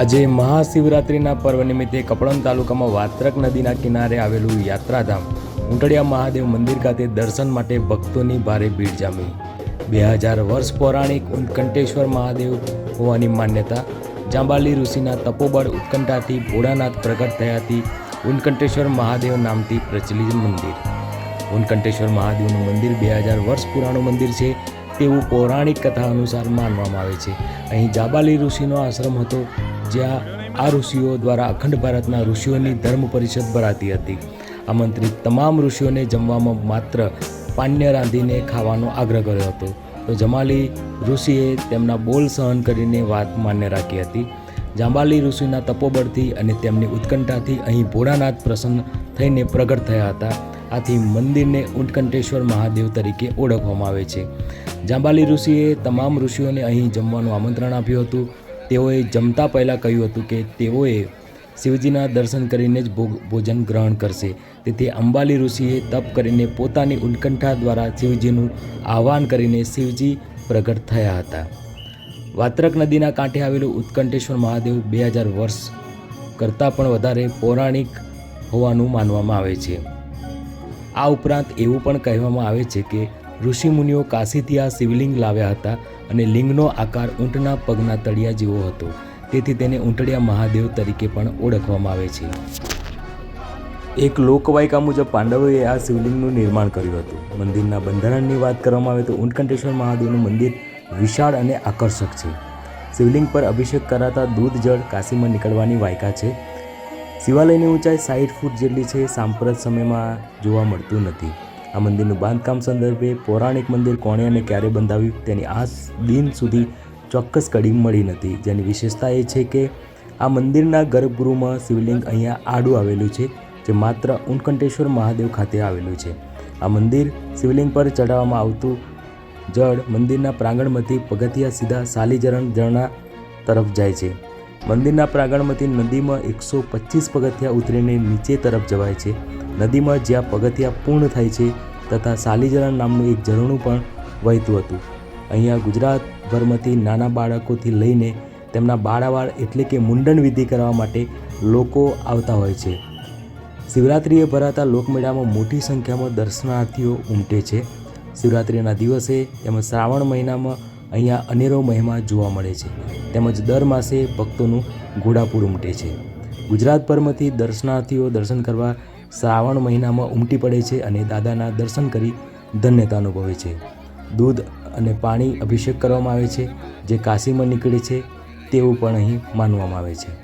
આજે મહાશિવરાત્રિના પર્વ નિમિત્તે કપડમ તાલુકામાં વાત્રક નદીના કિનારે આવેલું યાત્રાધામ ઉંટડિયા મહાદેવ મંદિર ખાતે દર્શન માટે ભક્તોની ભારે ભીડ જામી. બે હજાર વર્ષ પૌરાણિક ઉત્કંઠેશ્વર મહાદેવ હોવાની માન્યતા, જાંબાલી ઋષિના તપોબળ ઉત્કંઠાથી ભોળાનાથ પ્રગટ થયાથી ઉત્કંઠેશ્વર મહાદેવ નામથી પ્રચલિત મંદિર. ઉત્કંઠેશ્વર મહાદેવનું મંદિર બે હજાર વર્ષ પુરાણું મંદિર છે તેવું પૌરાણિક કથા અનુસાર માનવામાં આવે છે. અહીં જાબાલી ઋષિનો આશ્રમ હતો. જ્યાં આ ઋષિઓ દ્વારા અખંડ ભારતના ઋષિઓની ધર્મ પરિષદ ભરાતી હતી. આમંત્રિત તમામ ઋષિઓને જમવામાં માત્ર પાન્ય રાંધીને ખાવાનો આગ્રહ કર્યો હતો. તો જમાલી ઋષિએ તેમના બોલ સહન કરીને વાત માન્ય રાખી હતી. જાંબાલી ઋષિના તપોબળથી અને તેમની ઉત્કંઠાથી અહીં ભોળાનાથ પ્રસન્ન થઈને પ્રગટ થયા હતા. આથી મંદિરને ઉત્કંઠેશ્વર મહાદેવ તરીકે ઓળખવામાં આવે છે. જાંબાલી ઋષિએ તમામ ઋષિઓને અહીં જમવાનું આમંત્રણ આપ્યું હતું. તેઓએ જમતા પહેલાં કહ્યું હતું કે તેઓએ શિવજીના દર્શન કરીને જ ભોગ, ભોજન ગ્રહણ કરશે. તેથી અંબાલી ઋષિએ તપ કરીને પોતાની ઉત્કંઠા દ્વારા શિવજીનું આહ્વાન કરીને શિવજી પ્રગટ થયા હતા. વાત્રક નદીના કાંઠે આવેલું ઉત્કંઠેશ્વર મહાદેવ બે હજાર વર્ષ કરતાં પણ વધારે પૌરાણિક હોવાનું માનવામાં આવે છે. આ ઉપરાંત એવું પણ કહેવામાં આવે છે કે ઋષિમુનિઓ કાશીથી આ શિવલિંગ લાવ્યા હતા અને લિંગનો આકાર ઊંટના પગના તળિયા જેવો હતો. તેથી તેને ઊંટડિયા મહાદેવ તરીકે પણ ઓળખવામાં આવે છે. એક લોકવાયકા મુજબ પાંડવોએ આ શિવલિંગનું નિર્માણ કર્યું હતું. મંદિરના બંધારણની વાત કરવામાં આવે તો ઊંટકંઠેશ્વર મહાદેવનું મંદિર વિશાળ અને આકર્ષક છે. શિવલિંગ પર અભિષેક કરાતા દૂધ જળ કાશીમાં નીકળવાની વાયકા છે. શિવાલયની ઊંચાઈ સાઠ ફૂટ જેટલી છે. સાંપ્રત સમયમાં જોવા મળતું નથી. આ મંદિરનું બાંધકામ સંદર્ભે પૌરાણિક મંદિર કોણે અને ક્યારે બંધાવ્યું તેની આ દિન સુધી ચોક્કસ કડી મળી નથી. જેની વિશેષતા એ છે કે આ મંદિરના ગર્ભગૃહમાં શિવલિંગ અહીંયા આડું આવેલું છે, જે માત્ર ઉત્કંઠેશ્વર મહાદેવ ખાતે આવેલું છે. આ મંદિર શિવલિંગ પર ચડાવવામાં આવતું જળ મંદિરના પ્રાંગણમાંથી પગથિયા સીધા સાલીચરણ ઝરણા તરફ જાય છે. મંદિરના પ્રાંગણમાંથી નદીમાં એકસો પચીસ પગથિયા ઉતરીને નીચે તરફ જવાય છે. નદીમાં જ્યાં પગથિયા પૂર્ણ થાય છે તથા સાલીજરણ નામનું એક ઝરણું પણ વહેતું હતું. અહીંયા ગુજરાતભરમાંથી નાના બાળકોથી લઈને તેમના બાળાવાળ એટલે કે મુંડન વિધિ કરવા માટે લોકો આવતા હોય છે. શિવરાત્રિએ ભરાતા લોકમેળામાં મોટી સંખ્યામાં દર્શનાર્થીઓ ઉમટે છે. શિવરાત્રિના દિવસે તેમજ શ્રાવણ મહિનામાં અહીંયા અનેરો મહિમા જોવા મળે છે. તેમજ દર માસે ભક્તોનું ઘોડાપુર ઉમટે છે. ગુજરાતભરમાંથી દર્શનાર્થીઓ દર્શન કરવા શ્રાવણ મહિનામાં ઉમટી પડે છે અને દાદાના દર્શન કરી ધન્યતા અનુભવે છે. દૂધ અને પાણી અભિષેક કરવામાં આવે છે, જે કાશીમાં નીકળે છે, તેવું પણ અહીં માનવામાં આવે છે.